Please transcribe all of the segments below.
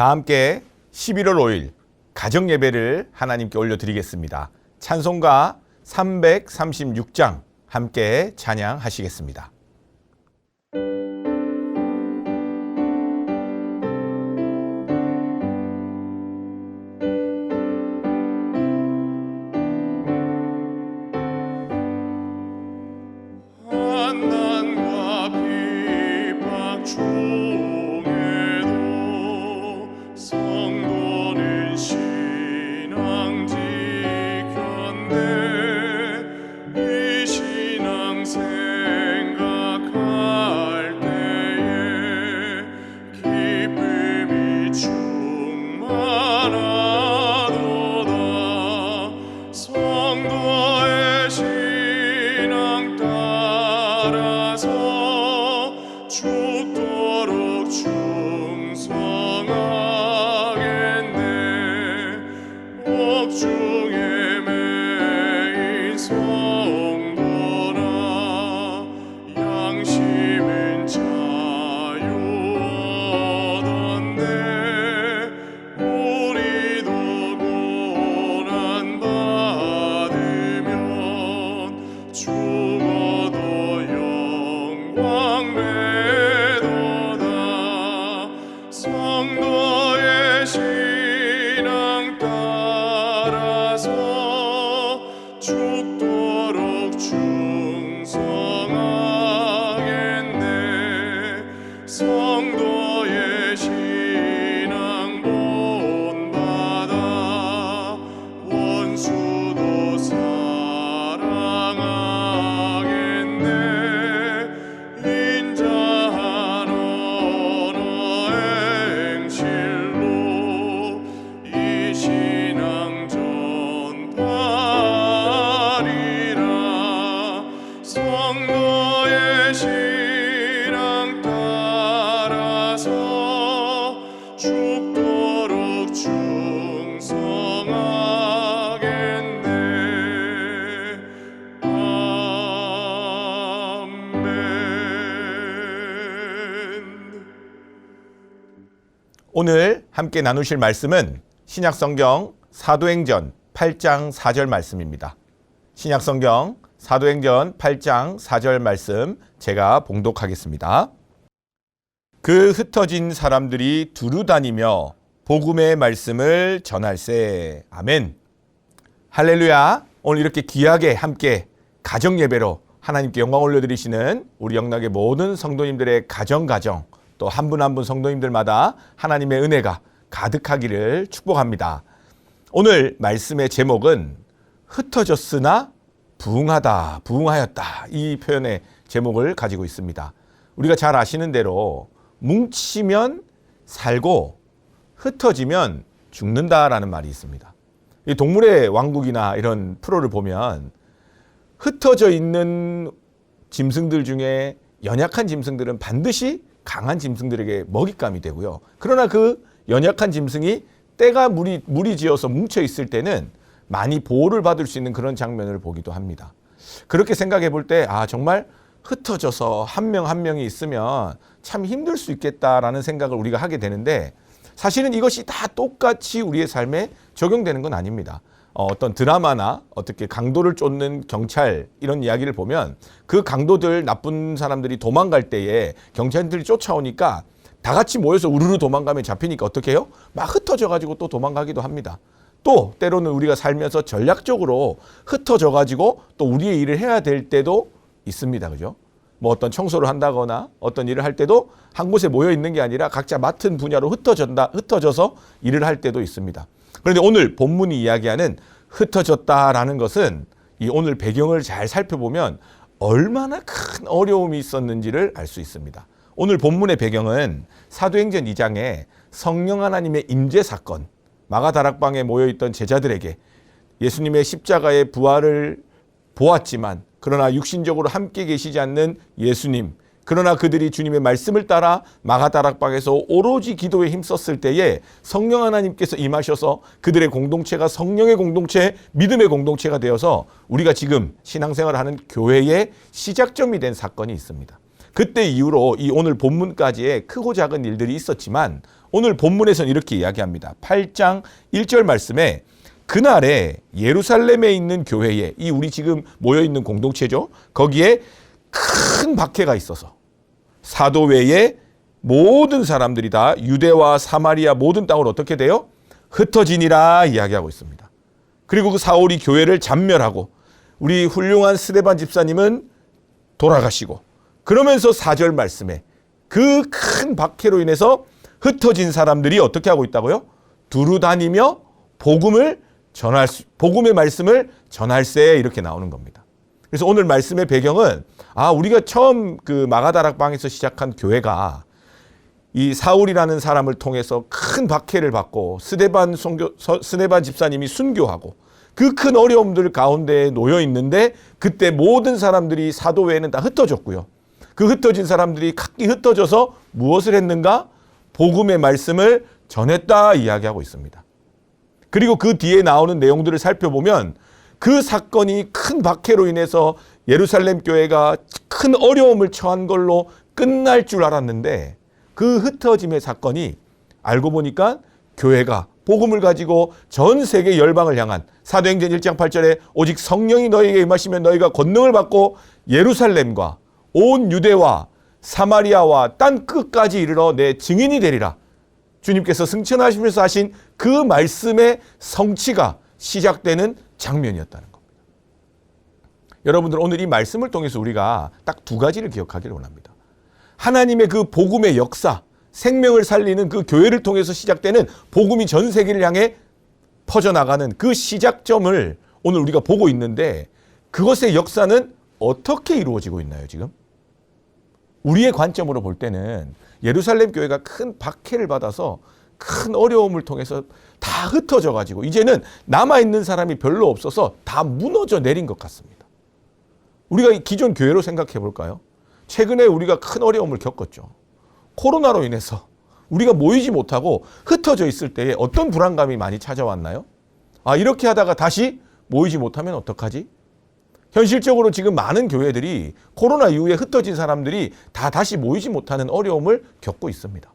다 함께 11월 5일 가정 예배를 하나님께 올려드리겠습니다. 찬송가 336장 함께 찬양하시겠습니다. 함께 나누실 말씀은 신약 성경 사도행전 8장 4절 말씀입니다. 신약 성경 사도행전 8장 4절 말씀 제가 봉독하겠습니다. 그 흩어진 사람들이 두루 다니며 복음의 말씀을 전할세. 아멘. 할렐루야. 오늘 이렇게 귀하게 함께 가정 예배로 하나님께 영광 올려드리시는 우리 영락의 모든 성도님들의 가정 가정 또 한 분 한 분 성도님들마다 하나님의 은혜가 가득하기를 축복합니다. 오늘 말씀의 제목은 흩어졌으나 부흥하다, 부흥하였다 이 표현의 제목을 가지고 있습니다. 우리가 잘 아시는 대로 뭉치면 살고 흩어지면 죽는다라는 말이 있습니다. 이 동물의 왕국이나 이런 프로를 보면 흩어져 있는 짐승들 중에 연약한 짐승들은 반드시 강한 짐승들에게 먹잇감이 되고요. 그러나 그 연약한 짐승이 때가 무리, 무리지어서 뭉쳐 있을 때는 많이 보호를 받을 수 있는 그런 장면을 보기도 합니다. 그렇게 생각해 볼 때, 아, 정말 흩어져서 한명한 명이 있으면 참 힘들 수 있겠다라는 생각을 우리가 하게 되는데 사실은 이것이 다 똑같이 우리의 삶에 적용되는 건 아닙니다. 어, 어떤 드라마나 어떻게 강도를 쫓는 경찰 이런 이야기를 보면 그 강도들 나쁜 사람들이 도망갈 때에 경찰들이 쫓아오니까 다 같이 모여서 우르르 도망가면 잡히니까 어떻게 해요? 막 흩어져 가지고 또 도망가기도 합니다. 또 때로는 우리가 살면서 전략적으로 흩어져 가지고 또 우리의 일을 해야 될 때도 있습니다. 그죠? 뭐 어떤 청소를 한다거나 어떤 일을 할 때도 한 곳에 모여 있는 게 아니라 각자 맡은 분야로 흩어졌다, 흩어져서 일을 할 때도 있습니다. 그런데 오늘 본문이 이야기하는 흩어졌다라는 것은 이 오늘 배경을 잘 살펴보면 얼마나 큰 어려움이 있었는지를 알 수 있습니다. 오늘 본문의 배경은 사도행전 2장에 성령 하나님의 임재 사건, 마가 다락방에 모여 있던 제자들에게 예수님의 십자가의 부활을 보았지만 그러나 육신적으로 함께 계시지 않는 예수님 그러나 그들이 주님의 말씀을 따라 마가 다락방에서 오로지 기도에 힘썼을 때에 성령 하나님께서 임하셔서 그들의 공동체가 성령의 공동체, 믿음의 공동체가 되어서 우리가 지금 신앙생활을 하는 교회의 시작점이 된 사건이 있습니다. 그때 이후로 이 오늘 본문까지의 크고 작은 일들이 있었지만 오늘 본문에서는 이렇게 이야기합니다. 8장 1절 말씀에 그날에 예루살렘에 있는 교회에 이 우리 지금 모여 있는 공동체죠. 거기에 큰 박해가 있어서 사도 외에 모든 사람들이 다 유대와 사마리아 모든 땅으로 어떻게 돼요? 흩어지니라 이야기하고 있습니다. 그리고 그 사울이 교회를 잔멸하고 우리 훌륭한 스데반 집사님은 돌아가시고 그러면서 4절 말씀에 그 큰 박해로 인해서 흩어진 사람들이 어떻게 하고 있다고요? 두루 다니며 복음을 전할 수, 복음의 말씀을 전할세 이렇게 나오는 겁니다. 그래서 오늘 말씀의 배경은 아 우리가 처음 그 마가다락방에서 시작한 교회가 이 사울이라는 사람을 통해서 큰 박해를 받고 스데반 선교 서- 스데반 집사님이 순교하고 그 큰 어려움들 가운데 놓여 있는데 그때 모든 사람들이 사도 외에는 다 흩어졌고요. 그 흩어진 사람들이 각기 흩어져서 무엇을 했는가? 복음의 말씀을 전했다 이야기하고 있습니다. 그리고 그 뒤에 나오는 내용들을 살펴보면 그 사건이 큰 박해로 인해서 예루살렘 교회가 큰 어려움을 처한 걸로 끝날 줄 알았는데 그 흩어짐의 사건이 알고 보니까 교회가 복음을 가지고 전 세계 열방을 향한 사도행전 1장 8절에 오직 성령이 너희에게 임하시면 너희가 권능을 받고 예루살렘과 온 유대와 사마리아와 땅 끝까지 이르러 내 증인이 되리라. 주님께서 승천하시면서 하신 그 말씀의 성취가 시작되는 장면이었다는 겁니다. 여러분들 오늘 이 말씀을 통해서 우리가 딱 두 가지를 기억하기를 원합니다. 하나님의 그 복음의 역사, 생명을 살리는 그 교회를 통해서 시작되는 복음이 전 세계를 향해 퍼져나가는 그 시작점을 오늘 우리가 보고 있는데 그것의 역사는 어떻게 이루어지고 있나요, 지금? 우리의 관점으로 볼 때는 예루살렘 교회가 큰 박해를 받아서 큰 어려움을 통해서 다 흩어져 가지고 이제는 남아 있는 사람이 별로 없어서 다 무너져 내린 것 같습니다. 우리가 이 기존 교회로 생각해 볼까요? 최근에 우리가 큰 어려움을 겪었죠. 코로나로 인해서 우리가 모이지 못하고 흩어져 있을 때에 어떤 불안감이 많이 찾아왔나요? 아, 이렇게 하다가 다시 모이지 못하면 어떡하지? 현실적으로 지금 많은 교회들이 코로나 이후에 흩어진 사람들이 다 다시 모이지 못하는 어려움을 겪고 있습니다.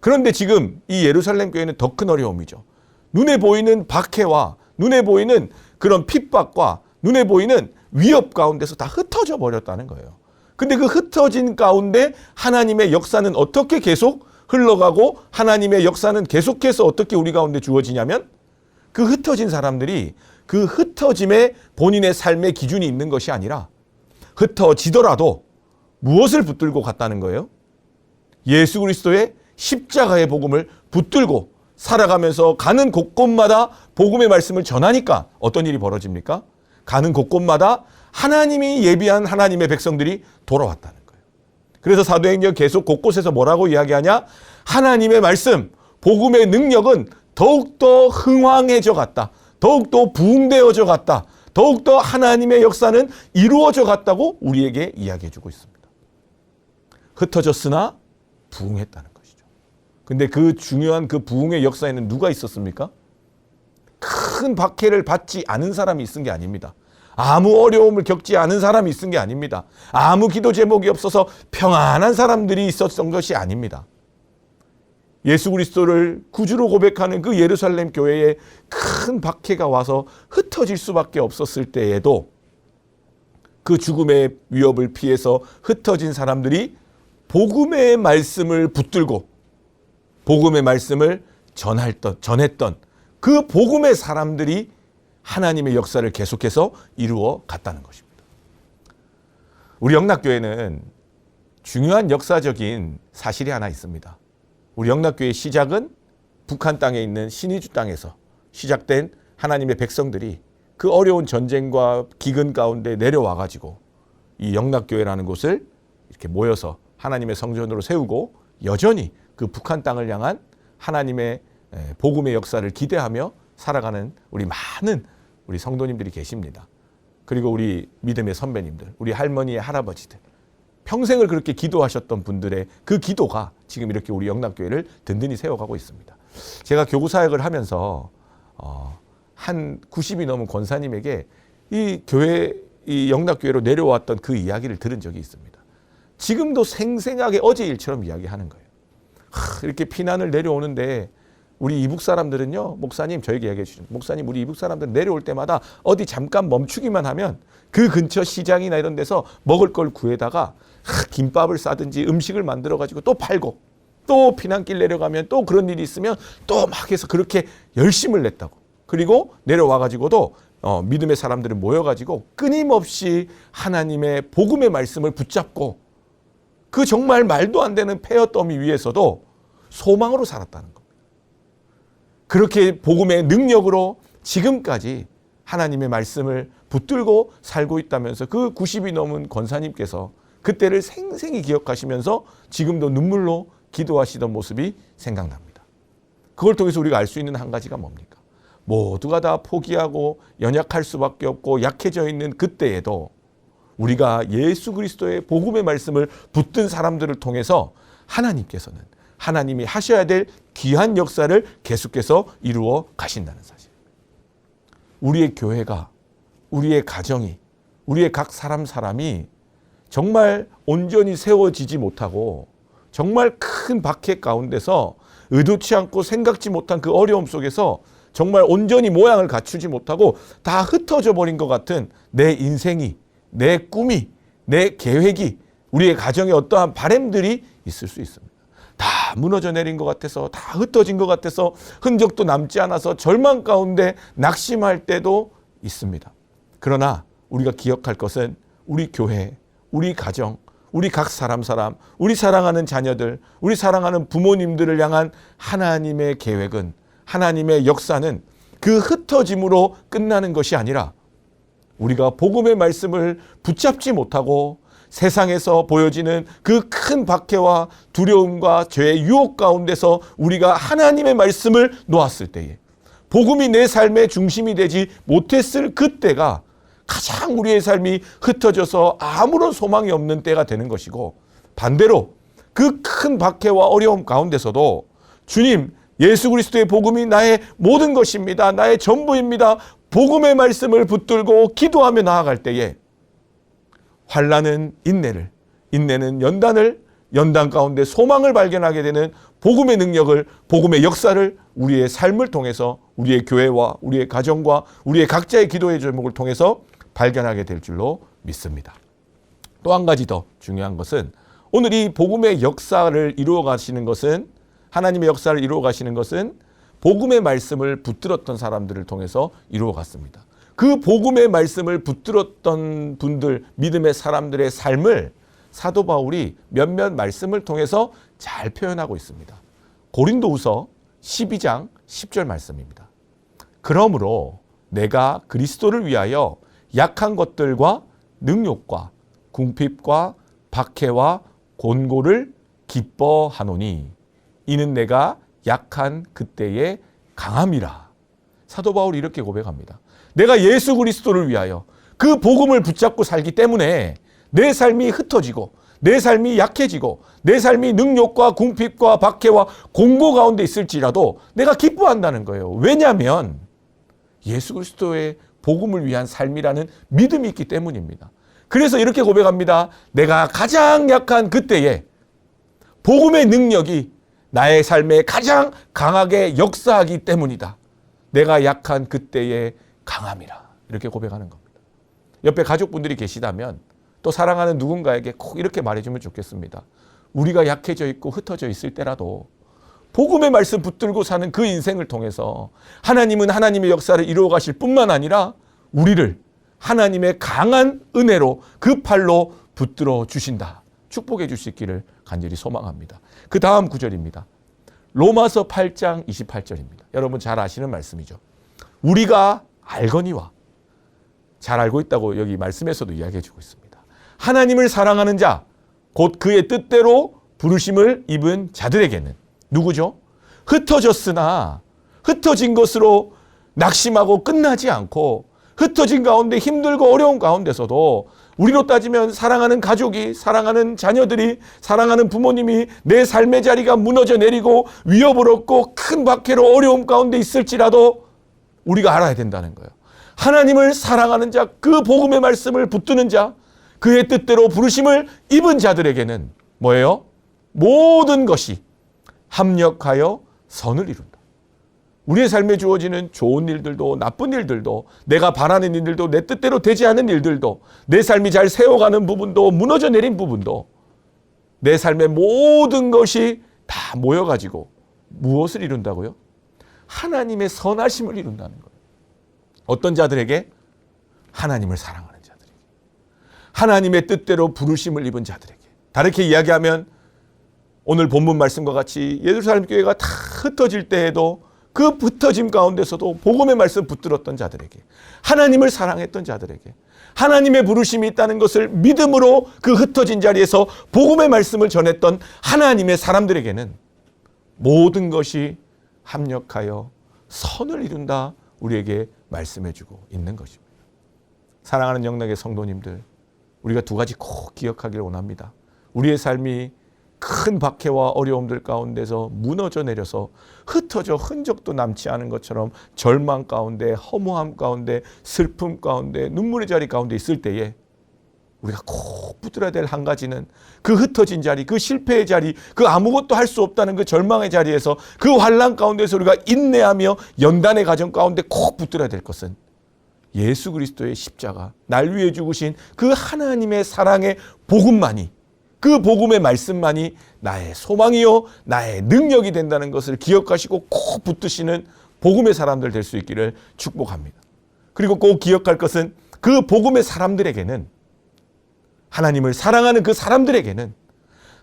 그런데 지금 이 예루살렘 교회는 더 큰 어려움이죠. 눈에 보이는 박해와 눈에 보이는 그런 핍박과 눈에 보이는 위협 가운데서 다 흩어져 버렸다는 거예요. 근데 그 흩어진 가운데 하나님의 역사는 어떻게 계속 흘러가고 하나님의 역사는 계속해서 어떻게 우리 가운데 주어지냐면 그 흩어진 사람들이 그 흩어짐에 본인의 삶의 기준이 있는 것이 아니라 흩어지더라도 무엇을 붙들고 갔다는 거예요? 예수 그리스도의 십자가의 복음을 붙들고 살아가면서 가는 곳곳마다 복음의 말씀을 전하니까 어떤 일이 벌어집니까? 가는 곳곳마다 하나님이 예비한 하나님의 백성들이 돌아왔다는 거예요. 그래서 사도행전 계속 곳곳에서 뭐라고 이야기하냐? 하나님의 말씀, 복음의 능력은 더욱더 흥황해져 갔다. 더욱더 부흥되어져 갔다. 더욱더 하나님의 역사는 이루어져 갔다고 우리에게 이야기해 주고 있습니다. 흩어졌으나 부흥했다는 것이죠. 근데 그 중요한 그 부흥의 역사에는 누가 있었습니까? 큰 박해를 받지 않은 사람이 있은 게 아닙니다. 아무 어려움을 겪지 않은 사람이 있은 게 아닙니다. 아무 기도 제목이 없어서 평안한 사람들이 있었던 것이 아닙니다. 예수 그리스도를 구주로 고백하는 그 예루살렘 교회에 큰 박해가 와서 흩어질 수밖에 없었을 때에도 그 죽음의 위협을 피해서 흩어진 사람들이 복음의 말씀을 붙들고 복음의 말씀을 전했던 전했던 그 복음의 사람들이 하나님의 역사를 계속해서 이루어 갔다는 것입니다. 우리 영락교회는 중요한 역사적인 사실이 하나 있습니다. 우리 영락교회의 시작은 북한 땅에 있는 신의주 땅에서 시작된 하나님의 백성들이 그 어려운 전쟁과 기근 가운데 내려와 가지고 이 영락교회라는 곳을 이렇게 모여서 하나님의 성전으로 세우고 여전히 그 북한 땅을 향한 하나님의 에, 복음의 역사를 기대하며 살아가는 우리 많은 우리 성도님들이 계십니다. 그리고 우리 믿음의 선배님들, 우리 할머니의 할아버지들, 평생을 그렇게 기도하셨던 분들의 그 기도가 지금 이렇게 우리 영락교회를 든든히 세워가고 있습니다. 제가 교구 사역을 하면서 어, 한 90이 넘은 권사님에게 이 교회 이 영락교회로 내려왔던 그 이야기를 들은 적이 있습니다. 지금도 생생하게 어제 일처럼 이야기하는 거예요. 하, 이렇게 피난을 내려오는데 우리 이북 사람들은요, 목사님 저에게 이야기해 주시죠. 목사님 우리 이북 사람들 내려올 때마다 어디 잠깐 멈추기만 하면 그 근처 시장이나 이런 데서 먹을 걸 구해다가 하, 김밥을 싸든지 음식을 만들어 가지고 또 팔고 또 피난길 내려가면 또 그런 일이 있으면 또 막 해서 그렇게 열심을 냈다고. 그리고 내려와 가지고도 어, 믿음의 사람들은 모여 가지고 끊임없이 하나님의 복음의 말씀을 붙잡고 그 정말 말도 안 되는 폐허 더미 위에서도 소망으로 살았다는 겁니다. 그렇게 복음의 능력으로 지금까지 하나님의 말씀을 붙들고 살고 있다면서 그 90이 넘은 권사님께서 그때를 생생히 기억하시면서 지금도 눈물로 기도하시던 모습이 생각납니다. 그걸 통해서 우리가 알 수 있는 한 가지가 뭡니까? 모두가 다 포기하고 연약할 수밖에 없고 약해져 있는 그때에도 우리가 예수 그리스도의 복음의 말씀을 붙든 사람들을 통해서 하나님께서는 하나님이 하셔야 될 귀한 역사를 계속해서 이루어 가신다는 사실. 우리의 교회가 우리의 가정이 우리의 각 사람 사람이 정말 온전히 세워지지 못하고 정말 큰 박해 가운데서 의도치 않고 생각지 못한 그 어려움 속에서 정말 온전히 모양을 갖추지 못하고 다 흩어져 버린 것 같은 내 인생이 내 꿈이 내 계획이 우리의 가정에 어떠한 바램들이 있을 수 있습니다. 다 무너져 내린 것 같아서 다 흩어진 것 같아서 흔적도 남지 않아서 절망 가운데 낙심할 때도 있습니다. 그러나 우리가 기억할 것은 우리 교회, 우리 가정, 우리 각 사람 사람, 우리 사랑하는 자녀들, 우리 사랑하는 부모님들을 향한 하나님의 계획은 하나님의 역사는 그 흩어짐으로 끝나는 것이 아니라 우리가 복음의 말씀을 붙잡지 못하고 세상에서 보여지는 그 큰 박해와 두려움과 죄의 유혹 가운데서 우리가 하나님의 말씀을 놓았을 때에 복음이 내 삶의 중심이 되지 못했을 그때가 가장 우리의 삶이 흩어져서 아무런 소망이 없는 때가 되는 것이고 반대로 그 큰 박해와 어려움 가운데서도 주님 예수 그리스도의 복음이 나의 모든 것입니다. 나의 전부입니다. 복음의 말씀을 붙들고 기도하며 나아갈 때에 환란은 인내를, 인내는 연단을, 연단 가운데 소망을 발견하게 되는 복음의 능력을, 복음의 역사를 우리의 삶을 통해서 우리의 교회와 우리의 가정과 우리의 각자의 기도의 제목을 통해서 발견하게 될 줄로 믿습니다. 또 한 가지 더 중요한 것은 오늘 이 복음의 역사를 이루어 가시는 것은 하나님의 역사를 이루어 가시는 것은 복음의 말씀을 붙들었던 사람들을 통해서 이루어 갔습니다. 그 복음의 말씀을 붙들었던 분들, 믿음의 사람들의 삶을 사도 바울이 몇몇 말씀을 통해서 잘 표현하고 있습니다. 고린도후서 12장 10절 말씀입니다. 그러므로 내가 그리스도를 위하여 약한 것들과 능욕과 궁핍과 박해와 곤고를 기뻐하노니 이는 내가 약한 그때의 강함이라. 사도 바울이 이렇게 고백합니다. 내가 예수 그리스도를 위하여 그 복음을 붙잡고 살기 때문에 내 삶이 흩어지고 내 삶이 약해지고 내 삶이 능욕과 궁핍과 박해와 공고 가운데 있을지라도 내가 기뻐한다는 거예요. 왜냐하면 예수 그리스도의 복음을 위한 삶이라는 믿음이 있기 때문입니다. 그래서 이렇게 고백합니다. 내가 가장 약한 그때에 복음의 능력이 나의 삶에 가장 강하게 역사하기 때문이다. 내가 약한 그때의 강함이라. 이렇게 고백하는 겁니다. 옆에 가족분들이 계시다면 또 사랑하는 누군가에게 꼭 이렇게 말해주면 좋겠습니다. 우리가 약해져 있고 흩어져 있을 때라도 복음의 말씀 붙들고 사는 그 인생을 통해서 하나님은 하나님의 역사를 이루어 가실 뿐만 아니라 우리를 하나님의 강한 은혜로 그 팔로 붙들어 주신다. 축복해 주시기를 간절히 소망합니다. 그 다음 구절입니다. 로마서 8장 28절입니다. 여러분 잘 아시는 말씀이죠. 우리가 알거니와 잘 알고 있다고 여기 말씀에서도 이야기해 주고 있습니다. 하나님을 사랑하는 자, 곧 그의 뜻대로 부르심을 입은 자들에게는 누구죠? 흩어졌으나 흩어진 것으로 낙심하고 끝나지 않고 흩어진 가운데 힘들고 어려운 가운데서도 우리로 따지면 사랑하는 가족이, 사랑하는 자녀들이, 사랑하는 부모님이 내 삶의 자리가 무너져 내리고 위협을 얻고 큰 박해로 어려움 가운데 있을지라도 우리가 알아야 된다는 거예요. 하나님을 사랑하는 자, 그 복음의 말씀을 붙드는 자, 그의 뜻대로 부르심을 입은 자들에게는 뭐예요? 모든 것이 합력하여 선을 이룬다. 우리의 삶에 주어지는 좋은 일들도 나쁜 일들도 내가 바라는 일들도 내 뜻대로 되지 않은 일들도 내 삶이 잘 세워가는 부분도 무너져 내린 부분도 내 삶의 모든 것이 다 모여가지고 무엇을 이룬다고요? 하나님의 선하심을 이룬다는 거예요. 어떤 자들에게? 하나님을 사랑하는 자들에게. 하나님의 뜻대로 부르심을 입은 자들에게. 다르게 이야기하면 오늘 본문 말씀과 같이 예루살렘 교회가 다 흩어질 때에도 그 흩어짐 가운데서도 복음의 말씀 붙들었던 자들에게 하나님을 사랑했던 자들에게 하나님의 부르심이 있다는 것을 믿음으로 그 흩어진 자리에서 복음의 말씀을 전했던 하나님의 사람들에게는 모든 것이 합력하여 선을 이룬다 우리에게 말씀해 주고 있는 것입니다. 사랑하는 영락의 성도님들 우리가 두 가지 꼭 기억하기를 원합니다. 우리의 삶이 큰 박해와 어려움들 가운데서 무너져 내려서 흩어져 흔적도 남지 않은 것처럼 절망 가운데 허무함 가운데 슬픔 가운데 눈물의 자리 가운데 있을 때에 우리가 꼭 붙들어야 될 한 가지는 그 흩어진 자리, 그 실패의 자리, 그 아무것도 할 수 없다는 그 절망의 자리에서 그 환란 가운데서 우리가 인내하며 연단의 가정 가운데 꼭 붙들어야 될 것은 예수 그리스도의 십자가, 날 위해 죽으신 그 하나님의 사랑의 복음만이 그 복음의 말씀만이 나의 소망이요, 나의 능력이 된다는 것을 기억하시고 꼭 붙드시는 복음의 사람들 될 수 있기를 축복합니다. 그리고 꼭 기억할 것은 그 복음의 사람들에게는 하나님을 사랑하는 그 사람들에게는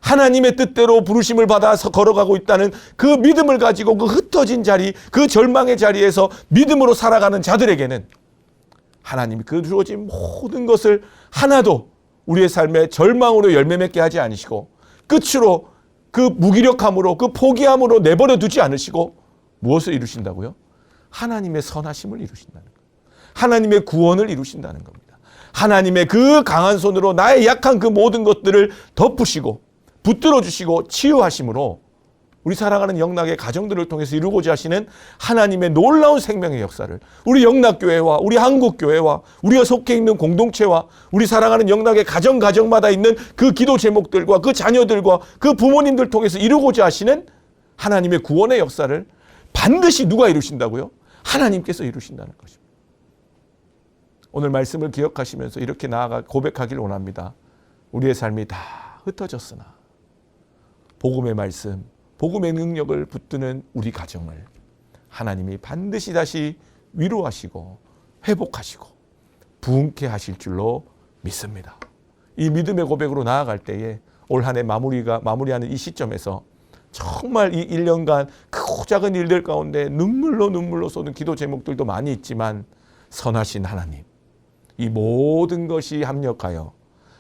하나님의 뜻대로 부르심을 받아서 걸어가고 있다는 그 믿음을 가지고 그 흩어진 자리, 그 절망의 자리에서 믿음으로 살아가는 자들에게는 하나님이 그 주어진 모든 것을 하나도 우리의 삶에 절망으로 열매 맺게 하지 않으시고 끝으로 그 무기력함으로 그 포기함으로 내버려 두지 않으시고 무엇을 이루신다고요? 하나님의 선하심을 이루신다는 거예요. 하나님의 구원을 이루신다는 겁니다. 하나님의 그 강한 손으로 나의 약한 그 모든 것들을 덮으시고 붙들어 주시고 치유하심으로 우리 사랑하는 영락의 가정들을 통해서 이루고자 하시는 하나님의 놀라운 생명의 역사를 우리 영락교회와 우리 한국교회와 우리가 속해 있는 공동체와 우리 사랑하는 영락의 가정 가정마다 있는 그 기도 제목들과 그 자녀들과 그 부모님들 통해서 이루고자 하시는 하나님의 구원의 역사를 반드시 누가 이루신다고요? 하나님께서 이루신다는 것입니다. 오늘 말씀을 기억하시면서 이렇게 나아가 고백하기를 원합니다. 우리의 삶이 다 흩어졌으나 복음의 말씀, 복음의 능력을 붙드는 우리 가정을 하나님이 반드시 다시 위로하시고 회복하시고 부흥케 하실 줄로 믿습니다. 이 믿음의 고백으로 나아갈 때에 올 한 해 마무리가 마무리하는 이 시점에서 정말 이 1년간 크고 작은 일들 가운데 눈물로 눈물로 쏟은 기도 제목들도 많이 있지만 선하신 하나님 이 모든 것이 합력하여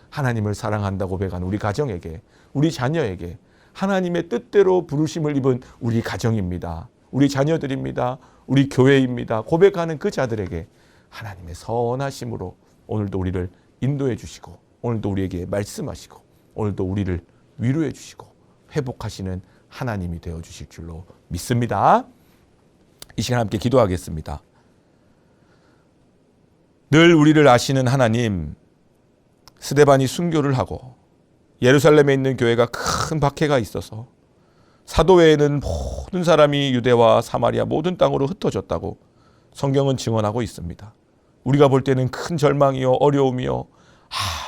하나님을 사랑한다 고백한 우리 가정에게 우리 자녀에게 하나님의 뜻대로 부르심을 입은 우리 가정입니다. 우리 자녀들입니다. 우리 교회입니다. 고백하는 그 자들에게 하나님의 선하심으로 오늘도 우리를 인도해 주시고 오늘도 우리에게 말씀하시고 오늘도 우리를 위로해 주시고 회복하시는 하나님이 되어 주실 줄로 믿습니다. 이 시간 함께 기도하겠습니다. 늘 우리를 아시는 하나님 스데반이 순교를 하고 예루살렘에 있는 교회가 큰 박해가 있어서 사도회에는 모든 사람이 유대와 사마리아 모든 땅으로 흩어졌다고 성경은 증언하고 있습니다. 우리가 볼 때는 큰 절망이요 어려움이요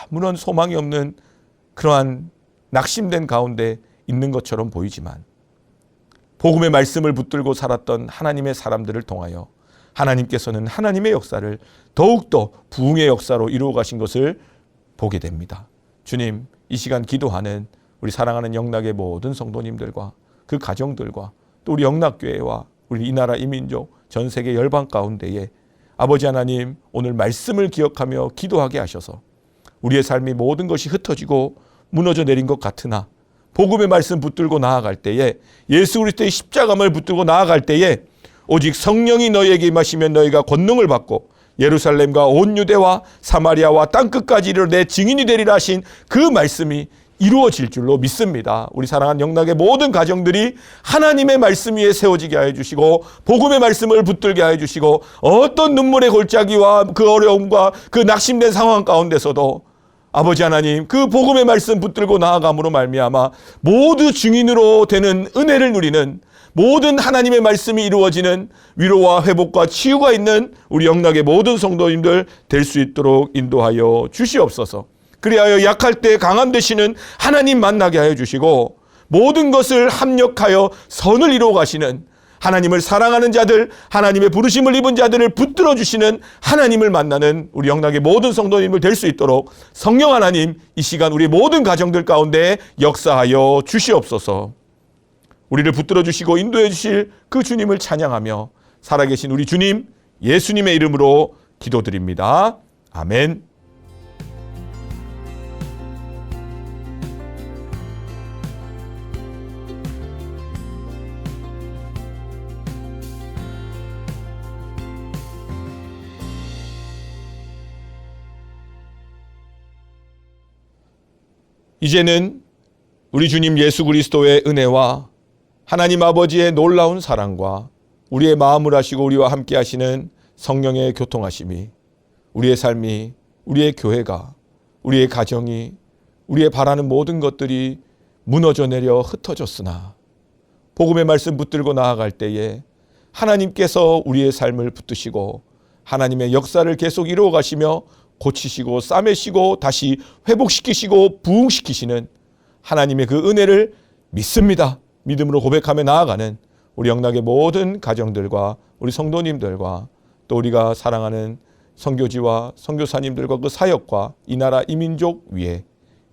아무런 소망이 없는 그러한 낙심된 가운데 있는 것처럼 보이지만 복음의 말씀을 붙들고 살았던 하나님의 사람들을 통하여 하나님께서는 하나님의 역사를 더욱더 부흥의 역사로 이루어 가신 것을 보게 됩니다. 주님, 이 시간 기도하는 우리 사랑하는 영락의 모든 성도님들과 그 가정들과 또 우리 영락교회와 우리 이 나라 이민족 전 세계 열방 가운데에 아버지 하나님 오늘 말씀을 기억하며 기도하게 하셔서 우리의 삶이 모든 것이 흩어지고 무너져 내린 것 같으나 복음의 말씀 붙들고 나아갈 때에 예수 그리스도의 십자가를 붙들고 나아갈 때에 오직 성령이 너희에게 임하시면 너희가 권능을 받고 예루살렘과 온 유대와 사마리아와 땅 끝까지 이르러 내 증인이 되리라 하신 그 말씀이 이루어질 줄로 믿습니다. 우리 사랑하는 영락의 모든 가정들이 하나님의 말씀 위에 세워지게 하여 주시고 복음의 말씀을 붙들게 하여 주시고 어떤 눈물의 골짜기와 그 어려움과 그 낙심된 상황 가운데서도 아버지 하나님 그 복음의 말씀 붙들고 나아감으로 말미암아 모두 증인으로 되는 은혜를 누리는 모든 하나님의 말씀이 이루어지는 위로와 회복과 치유가 있는 우리 영락의 모든 성도님들 될 수 있도록 인도하여 주시옵소서. 그리하여 약할 때 강함 되시는 하나님 만나게 하여 주시고 모든 것을 합력하여 선을 이루어 가시는 하나님을 사랑하는 자들, 하나님의 부르심을 입은 자들을 붙들어 주시는 하나님을 만나는 우리 영락의 모든 성도님을 될 수 있도록 성령 하나님 이 시간 우리 모든 가정들 가운데 역사하여 주시옵소서. 우리를 붙들어 주시고 인도해 주실 그 주님을 찬양하며 살아계신 우리 주님 예수님의 이름으로 기도드립니다. 아멘. 이제는 우리 주님 예수 그리스도의 은혜와 하나님 아버지의 놀라운 사랑과 우리의 마음을 하시고 우리와 함께 하시는 성령의 교통하심이 우리의 삶이 우리의 교회가 우리의 가정이 우리의 바라는 모든 것들이 무너져 내려 흩어졌으나 복음의 말씀 붙들고 나아갈 때에 하나님께서 우리의 삶을 붙드시고 하나님의 역사를 계속 이루어 가시며 고치시고 싸매시고 다시 회복시키시고 부흥시키시는 하나님의 그 은혜를 믿습니다. 믿음으로 고백하며 나아가는 우리 영락의 모든 가정들과 우리 성도님들과 또 우리가 사랑하는 선교지와 선교사님들과 그 사역과 이 나라 이민족 위에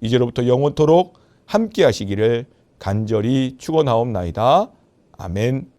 이제로부터 영원토록 함께 하시기를 간절히 축원하옵나이다. 아멘.